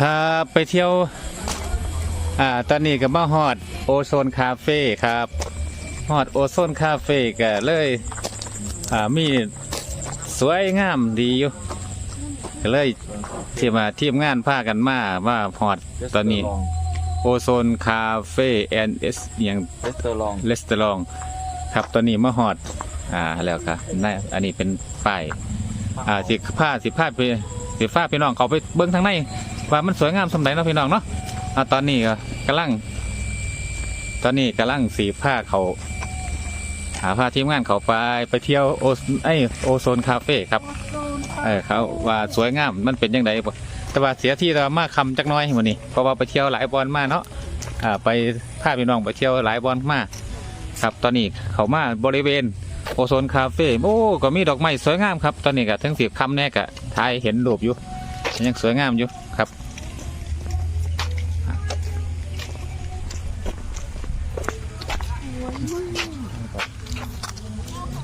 ครับไปเที่ยว อ่า ตอนนี้ก็มาฮอดโอโซนคาเฟ่ครับฮอดโอโซนคาเฟ่ก็เลย อ่า มีสวยงามดีอยู่ก็เลยที่มาทีมงานพากันมาว่าฮอดตอนนี้ โอโซนคาเฟ่แอนเอสอย่างเรสเตอรองเลสเตอรองครับตอนนี้มาฮอด อ่า แล้วครับนั่นอันนี้เป็นป้าย อ่าสิผ้าสิผ้าไปสิผ้าพี่น้องเขาไปเบิ้งทางใน ว่ามันสวยงามสมไหนเนาะพี่น้องเนาะอ่าตอนนี้ก็กำลัง ตอนนี้กำลังสีผ้าเขาหาผ้าทีมงานเขาไปไปเที่ยวโอไอโอโซนคาเฟ่ครับเออเขาว่าสวยงามมันเป็นยังไงแต่ว่าเสียที่เรามาคำจักน้อยวันนี้เพราะว่าไปเที่ยวหลายบอลมาเนาะอ่าไปพาพี่น้องไปเที่ยวหลายบอลมาครับตอนนี้เขามาบริเวณโอโซนคาเฟ่โอ้ก็มีดอกไม้สวยงามครับ ตอนนี้ก็ทั้งสิบคำแน่กะทายเห็นรูปอยู่ยังสวยงามอยู่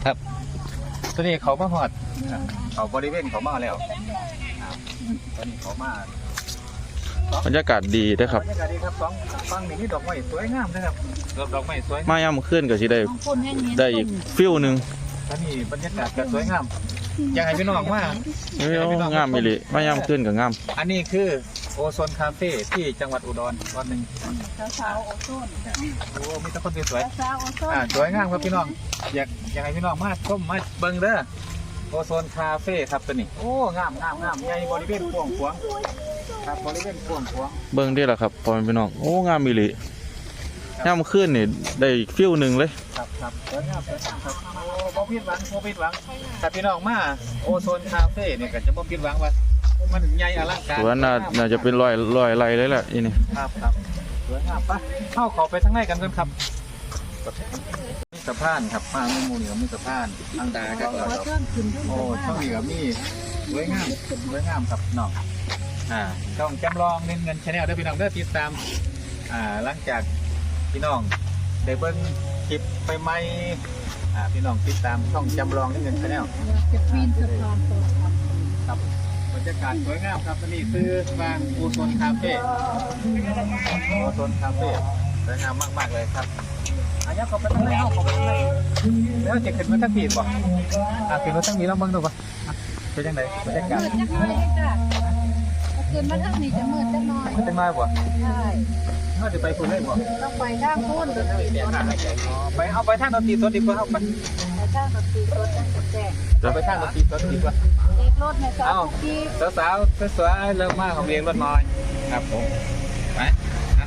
ครับครับตอนนี้เขามาหอดอ่าเขาบริเวณเขามาแล้วอ่าตอนนี้เขามาบรรยากาศดีเด้อครับบรรยากาศดีครับสองฟังนี่มีดอกไม้สวยงามนะครับดอกไม้สวยมาย่ำขึ้นก็สิได้บางคนแห้งเห็นได้อีกฟิลหนึ่งตอนนี้บรรยากาศก็สวยงามอยากให้พี่น้องมาเอ้ยงามมิลิมาย่ำขึ้นก็งาม อันนี้คือ โอโซนคาเฟ่ที่จังหวัดอุดรวันหนึ่งสาวๆโอโซนโอ้มีแต่คนสวยสาวๆโอโซๆนอ่าสวยงามครับพี่น้อง อยากอยากให้พี่น้องมาชมมาเบิ่งเด้อโอโซนคาเฟ่ครับตัวนี้ โอ้งามงามงามใหญ่บริเวณกว้างขวางครับบริเวณกว้างขวางเบิ่งได้ละครับพ่อแม่พี่น้องโอ้งามมิลิย่ำขึ้นนี่ได้อีกฟิลหนึ่งเลยครับครับสวยงามสวยงามครับโอ้บ่ผิดหวังบ่ผิดหวังถ้าพี่น้องมาโอโซนคาเฟ่เนี่ยก็จะบ่ผิดหวังว่า มันใหญ่อลังการสวนน่าน่าจะเป็นรอยรอยอะไรเลยแหละอีนี่ครับครับสวยงามปะเข้าขอไปทางในกันก่อนครับมีสะพานครับมาในหมู่นี่ก็มีสะพานทางตาครับโอโซนขึ้นทั้งหมโอ้ดช่องนี้ก็มีสวยงามสวยงามครับน้องอ่าช่องจำลองเงินเงินชาแนลได้อพี่น้องได้อติดตามอ่าหลังจากพี่น้องได้เบิ้งคลิปไปไหมอ่าพี่น้องติดตามช่องจำลองเงินเงินชาแนลจะปีนสะพานตัวครับ บรรยากาศสวยงามครับอันนี้คือบางอูโซนคาเฟ่อูโซนคาเฟ่สวยงามมากๆเลยครับอันนี้เขาไปทางไหนเอาเขาไปตั้งไหนแล้วจะขึ้นมาทั้งปีบ่อะขึ้นมาทั้งนี้ลองเบิ่งดูป่ะเป็นยังไงบรรยากาศ มืดจักหน่อยจ้ะคืนมาทางนี้จะมืดจักหน่อยมันจะมาบ่ใช่เขาจะไปคุณได้บ่ต้องไปทางพูนดนตรีรถอ๋อไปเอาไปทางดนตรีสดดีกว่าเอาไปไปทางดนตรีรถจังแจ้งเอาไปทางดนตรีสดดีกว่าเด็กรถในสาวที่สาวๆสวยๆเลิกมากของเรียงรถน้อยครับผมไปอะ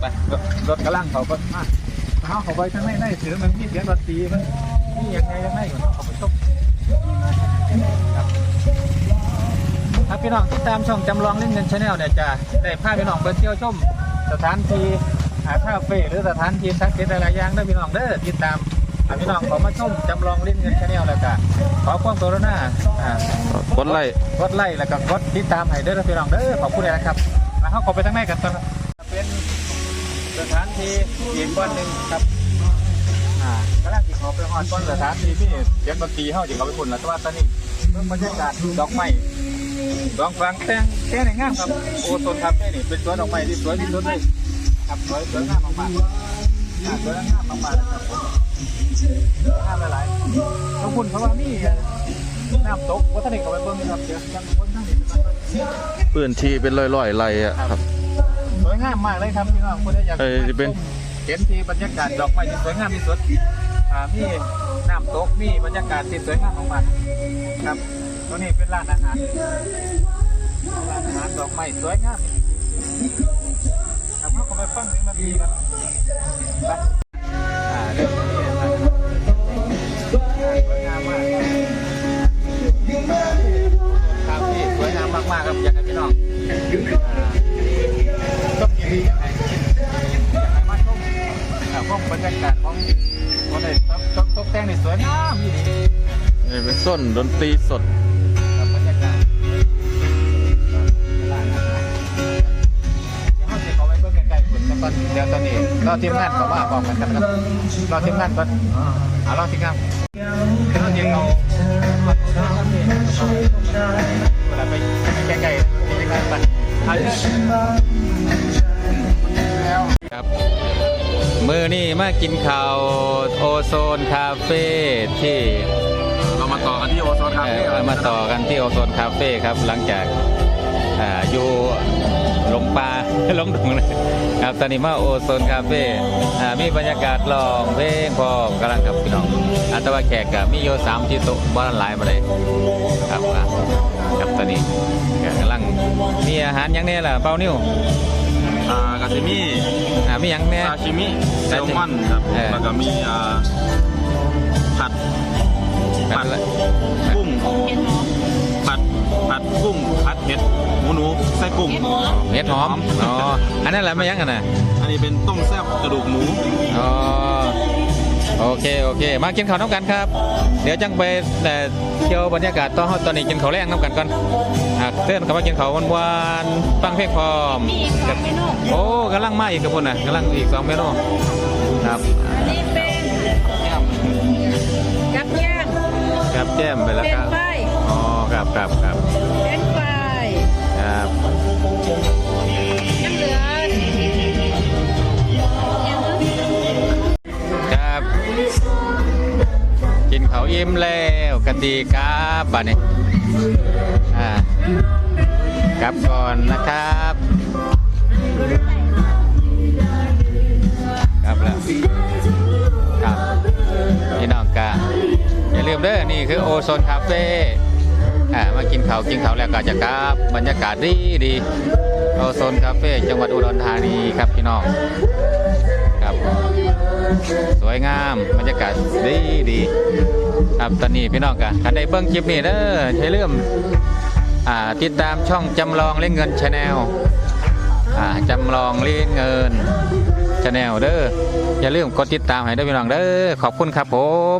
ไปรถรถกระลังเขาก็มาเอาเขาไปทางไหนไหนถือมันมีเสียงดนตรีมันนี่ยังไงยังไงก่อนเขาไปชมครับครับ พี่น้องติดตามช่องจำลองเล่นเงินชาแนลเนี่ยจะได้พาพี่น้องไปเที่ยวชมสถานที่หาคาเฟ่หรือสถานที่ทักษิณหลายๆอย่างได้พี่น้องเด้อติดตามพี่น้องขอมาชมจำลองเล่นเงินชาแนลแล้วก็ขอความกรุณาอ่ากดไลค์กดไลค์แล้วก็กดติดตามให้เด้อพี่น้องเด้อขอบคุณเลยนะครับแล้วเขาขอไปทั้งในกันก่อนครับเป็นสถานที่อีกก้อนหนึ่งครับอ่ากำลังที่เขาไปฮอดก้อนสถานที่ที่เสียงดนตรีเขาที่เขาไปพุ่นแล้วแต่ว่าตอนนี้เรื่องบรรยากาศดอกไม้ ดอกฟางแตงแตงในงามครับโอโซนคาเฟ่นี่เป็นสวนดอกไม้ที่สวยที่สุดเลยครับสวยสวยงามมากๆอ่าสวยงามมากๆนะครับผมสวยงามหลายๆขอบคุณเพราะว่ามีน้ำตกวัฒนธรรมเขาไปเบิ่งนะครับเดี๋ยวยังเบิ่งทางนี้เป็นต้นพื้นที่เป็นรอยรอยๆไรอะครับสวยงามมากเลยครับพี่น้องคนที่อยากเอ้ยจะเป็นเห็นที่บรรยากาศดอกไม้ที่สวยงามที่สุดอ่ามีน้ำตกมีบรรยากาศที่สวยงามมากๆครับ ตัวนี้เป็นร้านอาหารร้านอาหารดอกไม้สวยงามครับเราก็ไปฟังถึงนาทีกันไปอ่าเรื่องนี้นะครับสวยงามมากครับพี่สวยงามมากๆครับอยากให้พี่น้องอ่าชมดีๆอยากให้มาชมอ่าพวกบรรยากาศของคนในตกตกตกแต่งนี่สวยงามดีนี่เป็นส้นดนตรีสด กล้ๆคุณแล้วก็เดี๋ยวตอนนี้เราทีมงานเขามาบอกกันครับเราทีมงานก่อนอ่าเราทีมงานเดี๋ยวเราจะเอาเวลาไปใกล้ๆที่จะกันไปครับมือนี่มากินข้าวโอโซนคาเฟ่ที่เรามาต่อกันที่โอโซนคาเอ่เฟ่อมาต่อกันที่โอโซนคาเฟ่ครับหลังจากอ่าอยู่ หลงป่าหลงดงเลยครับตอนนี้มาโอโซนคาเฟ่อ่ามีบรรยากาศลองเพลงพร้อมกำลังกับพี่น้องอัตวาแขกกับมีโยสามที่โต๊ะบ้านหลายมาเลยครับอะครับตอนนี้ก็กำลังมีอาหารหยังเนี่ยล่ะเป้านิ้วอ่ากาซิมิอ่ามีหยังเนี่ยซาชิมิแซลมอนครับผมเออแล้วก็มีอ่าผัดกัผันดละกุ้งผัด ผัดกุ้งผัดเห็ดหมูหนูไส้กุ้งเห็ดหอมอ๋ออันนั้นแหละไม่ยังกันนะอันนี้เป็นต้มแซ่บกระดูกหมูอ๋อโอเคโอเค มากินข้าวน้ำกันครับ เดี๋ยวจังไปเอ่อเที่ยวบรรยากาศตอนตอนนี้กินข้าวแรงน้ำกันก่อนอะเตือนเขามากินข้าวหวานๆฟังเพลงพร้อมมีอีกสองเมนูโอ้กำลังมาอีกกระปุนน่ะกำลังอีกสองเมนูครับอันนี้เป็นยักษ์ย่างครับแจ้มไปแล้วเป็คนรับไฟอ๋อ ครับครับครับเป็นไฟครับยังเหลือยังเหลือครับ กินข้าอิ่มแล้วกันดีครับบันี้อ่ากลับก่อนนะครับครับแล้วครับพี่น้องกาอย่าลืมเด้อนี่คือโอโซนคาเฟ่ อ่ามากินเขากินเขาแล้วก็จะกลับบรรยากาศดีดีโอโซนคาเฟ่จังหวัดอุดรธานีครับพี่น้องครับสวยงามบรรยากาศดีดีครับตอนนี้พี่น้องกะถ้าได้เบิ้งคลิปนี้เด้ออย่าลืมอ่าติดตามช่องจำลองเล่นเงินชาแนลอ่าจำลองเล่นเงินชาแนลเด้ออย่าลืมกดติดตามให้ด้วยพี่น้องเด้อขอบคุณครับผม